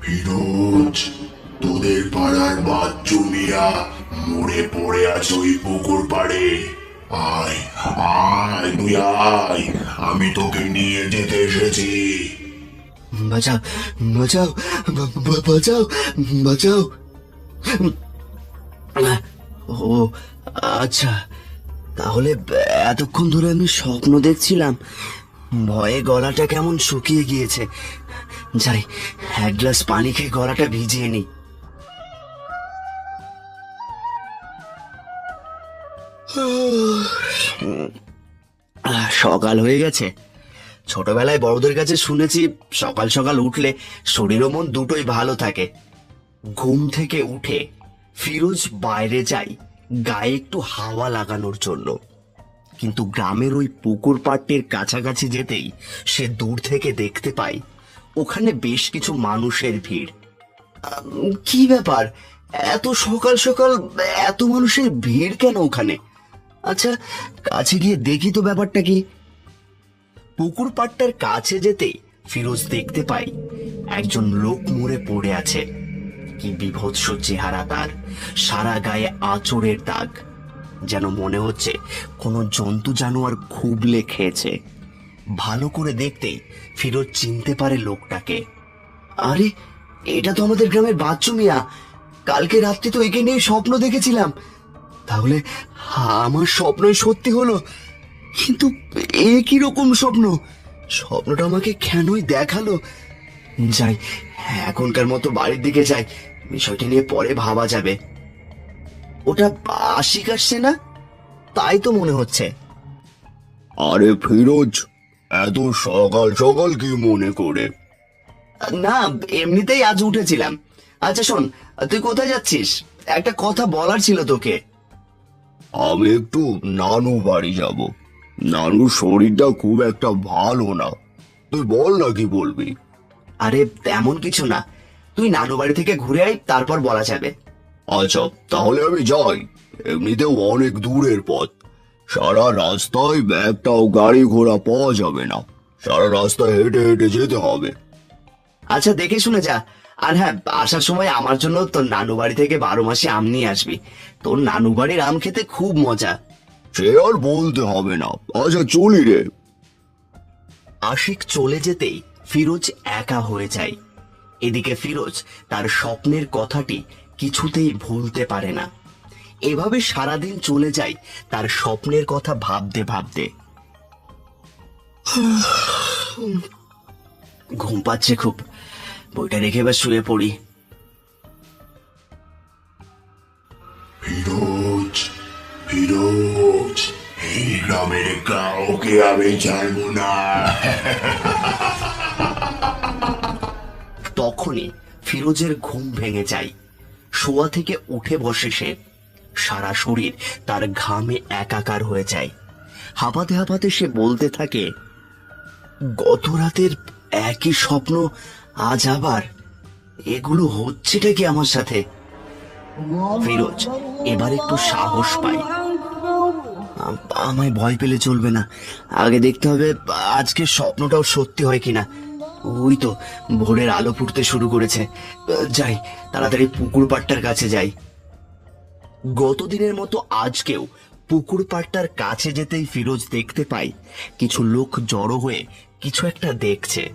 ফিরোজ তোদের পাড়ার বাচ্চু মিয়া মরে পড়ে আছে ওই পুকুর পাড়ে। আয় আয়, তুই আয়। আমি তোকে নিয়ে যেতে এসেছি। বাঁচাও বাঁচাও বাঁচাও বাঁচাও। ও আচ্ছা। তাহলে এতক্ষণ ধরে আমি স্বপ্ন দেখছিলাম। ভয়ে গলাটা কেমন শুকিয়ে গিয়েছে। যাই, এক গ্লাস পানি খেয়ে গলাটা ভিজিয়ে নি সকাল হয়ে গেছে। ছোটবেলায় বড়দের কাছে শুনেছি, সকাল সকাল উঠলে শরীর ও মন দুটোই ভালো থাকে। ঘুম থেকে উঠে ফিরোজ বাইরে যাই গায়ে একটু হাওয়া লাগানোর জন্য। কিন্তু গ্রামের ওই পুকুর পাড়টির কাছাকাছি যেতেই সে দূর থেকে দেখতে পাই ওখানে বেশ কিছু মানুষের ভিড়। কি ব্যাপার? এত সকাল সকাল এত মানুষের ভিড় কেন ওখানে? আচ্ছা কাছে গিয়ে দেখি তো ব্যাপারটা কি। পুকুর পাড়টার কাছে যেতেই ফিরোজ দেখতে পাই একজন লোক মরে পড়ে আছে। কি বিভৎস চেহারা তার, সারা গায়ে আঁচড়ের দাগ। যেন মনে হচ্ছে কোনো জন্তু জানোয়ার খুবলে খেয়েছে। ভালো করে দেখতেই ফিরোজ চিনতে পারে লোকটাকে। আরে, এটা তো আমাদের গ্রামের বাচ্চু মিয়া। কালকে রাত্রি তো একে নিয়ে স্বপ্ন দেখেছিলাম। তাহলে আমার স্বপ্নই সত্যি হলো। কিন্তু এ কি রকম স্বপ্ন? স্বপ্নটা আমাকে কেনই দেখাল? যাই এখনকার মতো বাড়ির দিকে যাই। বিষয়টি নিয়ে পরে ভাবা যাবে। ওটা আশিক আসছে না? তাই তো মনে হচ্ছে। আরে ফিরোজ এত সকাল সকাল কি মনে করে? না এমনিতেই আজ উঠেছিলাম। আচ্ছা শোন তুই কোথায় যাচ্ছিস? একটা কথা বলার ছিল তোকে। আমি একটু নানু বাড়ি যাব। নানুর শরীরটা খুব একটা ভালো না। তুই বল না কি বলবি। আরে তেমন কিছু না। তুই নানু বাড়ি থেকে ঘুরে আয় তারপর বলা যাবে। আচ্ছা তাহলে আমি যাই। এমনিতেও অনেক দূরের পথ। সারা রাস্তায় একটাও গাড়ি ঘোড়া পাওয়া যাবে না। সারা রাস্তায় হেঁটে হেঁটে যেতে হবে। আচ্ছা দেখে শুনে যা। আর হ্যাঁ আসার সময় আমার জন্য তোর নানু বাড়ি থেকে বারো মাসে আম নিয়ে আসবি। তোর নানু বাড়ির আম খেতে খুব মজা। সে আর বলতে হবে না। আচ্ছা চলি রে। আশিক চলে যেতেই ফিরোজ একা হয়ে যায়। এদিকে ফিরোজ তার স্বপ্নের কথাটি কিছুতেই ভুলতে পারে না। এভাবে সারাদিন চলে যায় তার স্বপ্নের কথা ভাবতে ভাবতে। ঘুম পাচ্ছে খুব। বইটা রেখে এবার শুয়ে পড়ি। কাউকে আমি জানব না তখনই ফিরোজের ঘুম ভেঙে যায়। শোয়া থেকে উঠে বসে সে। সারা শরীর তার ঘামে একাকার হয়ে যায়। হাঁপাতে হাঁপাতে সে বলতে থাকে গত রাতের একই স্বপ্ন, আজ আবার? এগুলো হচ্ছেটা কি আমার সাথে? ফিরোজ এবার একটু সাহস আ- আমায় ভয় পেলে চলবে না। আগে দেখতে হবে আজকে স্বপ্নটাও সত্যি হয় কিনা। ওই তো, ভোরের আলো ফুটতে শুরু করেছে। যাই, তাড়াতাড়ি পুকুর পাড়টার কাছে যাই। গতদিনের মতো আজকেও পুকুর পাড়টার কাছে যেতেই ফিরোজ দেখতে পাই, কিছু লোক জড়ো হয়ে কিছু একটা দেখছে।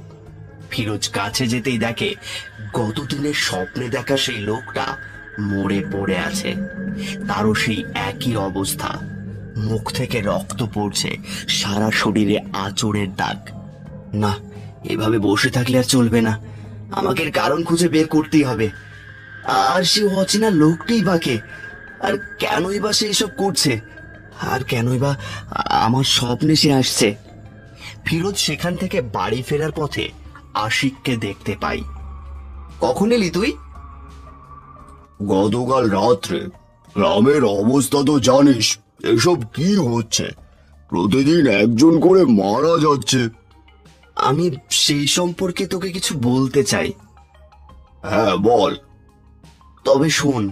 ফিরোজ কাছে যেতেই দেখে, গতদিনের স্বপ্নে দেখা সেই লোকটা মরে পড়ে আছে। তারও সেই একই অবস্থা। মুখ থেকে রক্ত পড়ছে, সারা শরীরে আঁচড়ের দাগ। না, এভাবে বসে থাকলে আর চলবে না। আমাকে কারণ খুঁজে বের করতেই হবে। আর সে অচেনা লোকটাই বাকে আর কেনই বা সে এসব করছে? আর কেনই বা আমার স্বপ্নে সে আসছে? ফিরোজ সেখান থেকে বাড়ি ফেরার পথে আশিককে দেখতে পাই। কখন এলি তুই? গতকাল রাত্রে। গ্রামের অবস্থা তো জানিস এসব কি হচ্ছে? প্রতিদিন একজন করে মারা যাচ্ছে। আমি সেই সম্পর্কে তোকে কিছু বলতে চাই। হ্যাঁ বল। তবে শোন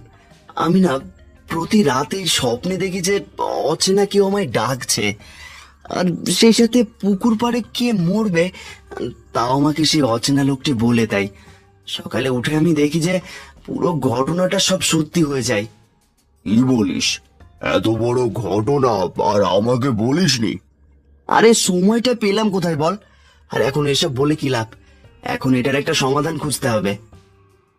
আমি না প্রতি রাতেই স্বপ্নে দেখি যে অচেনা কেউ আমায় ডাকছে। আর সেই সাথে পুকুর পাড়ে কে মরবে তাও আমাকে সেই অচেনা লোকটি বলে দেয়। সকালে উঠে আমি দেখি যে পুরো ঘটনাটা সব সত্যি হয়ে যায়। কি বলিস? এত বড় ঘটনা আর আমাকে বলিসনি। আরে সময়টা পেলাম কোথায় বল? আর এখন এসব বলে কি লাভ? এখন এটার একটা সমাধান খুঁজতে হবে।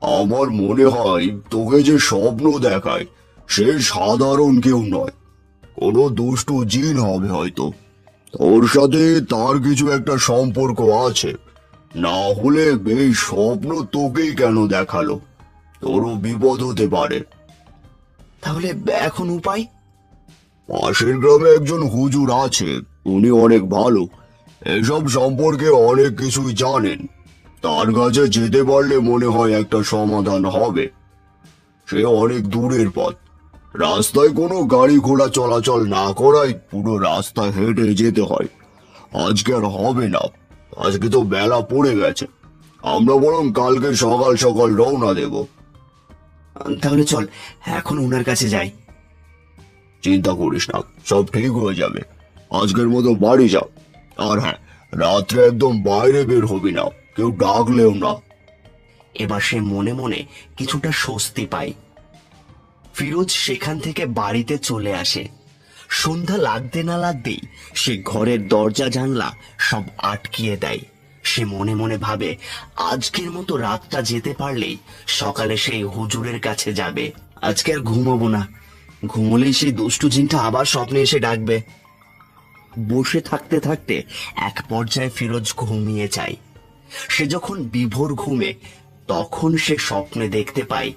আমার মনে হয় তোকে যে স্বপ্ন দেখায় সে সাধারণ কেউ নয়। কোনো দুষ্টু জিন হবে হয়তো। তোর সাথে তার কিছু একটা সম্পর্ক আছে। না হলে এই স্বপ্ন তোকেই কেন দেখাল? তোরও বিপদ হতে পারে। তাহলে এখন উপায়? পাশের গ্রামে একজন হুজুর আছে উনি অনেক ভালো। এসব সম্পর্কে অনেক কিছুই জানেন। তার কাছে যেতে পারলে মনে হয় একটা সমাধান হবে। সে অনেক দূরের পথ। রাস্তায় কোনো গাড়ি ঘোড়া চলাচল না করায় পুরো রাস্তা হেঁটে যেতে হয়। আজকে আর হবে না। আজকে তো বেলা পড়ে গেছে। আমরা বরং কালকে সকাল সকাল রওনা দেবো। তাহলে চল, এখন ওনার কাছে যাই। চিন্তা করিস না, সব ঠিক হয়ে যাবে। আজকের মতো বাড়ি যাও আর হ্যাঁ রাত্রে একদম বাইরে বের হবি না, কেউ ডাকলেও না। এবার সে মনে মনে কিছুটা স্বস্তি পায়। ফিরোজ সেখান থেকে বাড়িতে চলে আসে। সন্ধ্যা লাগতে না লাগতেই সে ঘরের দরজা জানলা সব আটকিয়ে দেয়। সে মনে মনে ভাবে, আজকের মতো রাতটা যেতে পারলেই সকালে সেই হুজুরের কাছে যাবে। আজকে আর ঘুমাবো না। ঘুমলেই সেই দুষ্টু জিনটা আবার স্বপ্নে এসে ডাকবে। বসে থাকতে থাকতে এক পর্যায়ে ফিরোজ ঘুমিয়ে যায়। সে যখন বিভোর ঘুমে, তখন সে স্বপ্নে দেখতে পায়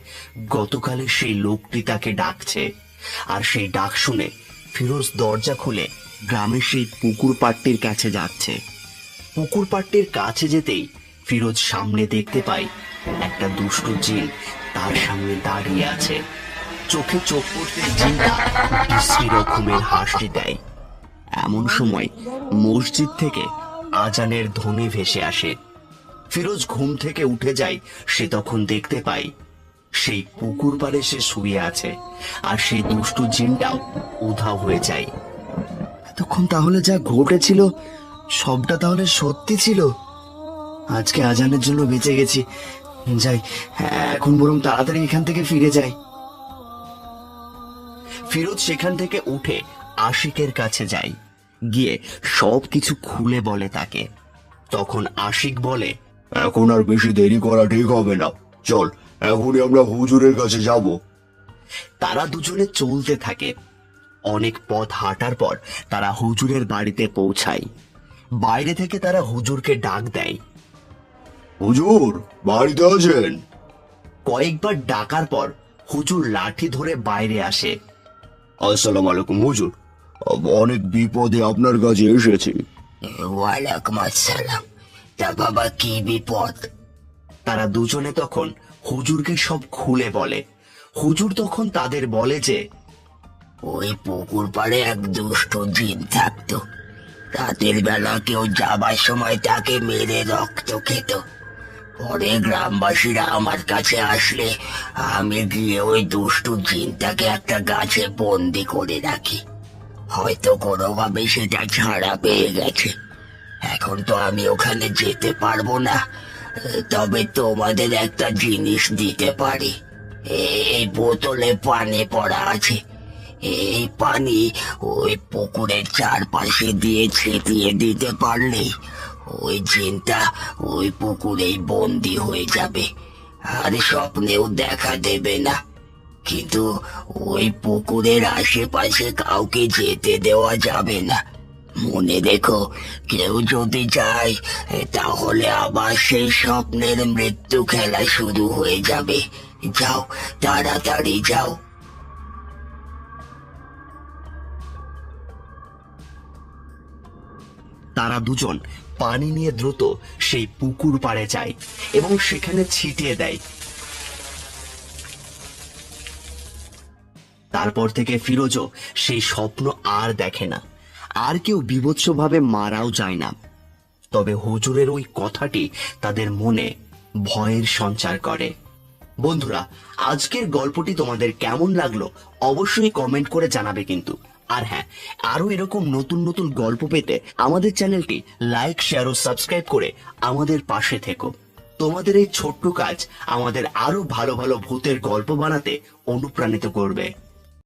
গতকালে সেই লোকটি তাকে ডাকছে। আর সেই ডাক শুনে ফিরোজ দরজা খুলে গ্রামের সেই পুকুর পাড়টির কাছে যাচ্ছে। পুকুর পাড়টির কাছে যেতেই ফিরোজ সামনে দেখতে পায় একটা দুষ্টু জিন তার সামনে দাঁড়িয়ে আছে। চোখে চোখ পড়তে বিশ্রী রকমের হাসি দেয়। এমন সময় মসজিদ থেকে আজানের ধ্বনি ভেসে আসে। ফিরোজ ঘুম থেকে উঠে যায়, সে তখন দেখতে পায়, সেই পুকুর পাড়ে সে শুয়ে আছে আর সেই দুষ্টু জিনটাও উধাও হয়ে যায়। এতক্ষণ তাহলে যা ঘটেছিল, সবটা তাহলে সত্যি ছিল? আজকে আজানের জন্য বেঁচে গেছি। যাই, এখন বরং তাড়াতাড়ি এখান থেকে ফিরে যাই। ফিরোজ সেখান থেকে উঠে আশিকের কাছে যায়। গিয়ে সব কিছু খুলে বলে তাকে। তখন আশিক বলে এখন আর বেশি দেরি করা ঠিক হবে না। চল এখনই আমরা হুজুরের কাছে যাব। তারা দুজনে চলতে থাকে। অনেক পথ হাঁটার পর তারা হুজুরের বাড়িতে পৌঁছায়। বাইরে থেকে তারা হুজুরকে ডাক দেয়। হুজুর বাড়িতে আছেন? কয়েকবার ডাকার পর হুজুর লাঠি ধরে বাইরে আসে। আসসালামু আলাইকুম হুজুর। অনেক বিপদে আপনার কাছে এসেছি। ওয়ালাইকুম আসসালাম। তা বাবা কি বিপদ? তারা দুজনে তখন হুজুরকে সব খুলে বলে। হুজুর তখন তাদের বলে যে ওই পুকুর পাড়ে এক দুষ্ট জিন থাকতো। রাতের বেলা কেউ যাবার সময় তাকে মেরে রক্ত খেত। পরে গ্রামবাসীরা আমার কাছে আসলে আমি গিয়ে ওই দুষ্টু জিনটাকে একটা গাছে বন্দি করে রাখি। হয়তো কোনোভাবে সেটা ছাড়া পেয়ে গেছে। এখন তো আমি ওখানে যেতে পারব না। তবে তোমাদের একটা জিনিস দিতে পারি। এই বোতলে পানি পড়া আছে। এই পানি ওই পুকুরের চারপাশে দিয়ে ছিটিয়ে দিতে পারলেই ওই জিনটা ওই পুকুরেই বন্দি হয়ে যাবে। আর স্বপ্নেও দেখা দেবে না। কিন্তু ওই পুকুরের আশেপাশে কাউকে যেতে দেওয়া যাবে না। মনে রেখো, কেউ যদি যায় তাহলে আবার সেই স্বপ্নের মৃত্যু খেলা শুরু হয়ে যাবে। যাও, তাড়াতাড়ি যাও। তারা দুজন পানি নিয়ে দ্রুত সেই পুকুর পাড়ে যায় এবং সেখানে ছিটিয়ে দেয়। তারপর থেকে ফিরোজও সেই স্বপ্ন আর দেখে না। আর কেউ বিভৎসভাবে মারাও যায় না। তবে হুজুরের ওই কথাটি তাদের মনে ভয়ের সঞ্চার করে। বন্ধুরা, আজকের গল্পটি তোমাদের কেমন লাগল অবশ্যই কমেন্ট করে জানাবে কিন্তু। আর হ্যাঁ আরও এরকম নতুন নতুন গল্প পেতে আমাদের চ্যানেলটি লাইক, শেয়ার ও সাবস্ক্রাইব করে আমাদের পাশে থেকো। তোমাদের এই ছোট্ট কাজ আমাদের আরও ভালো ভালো ভূতের গল্প বানাতে অনুপ্রাণিত করবে।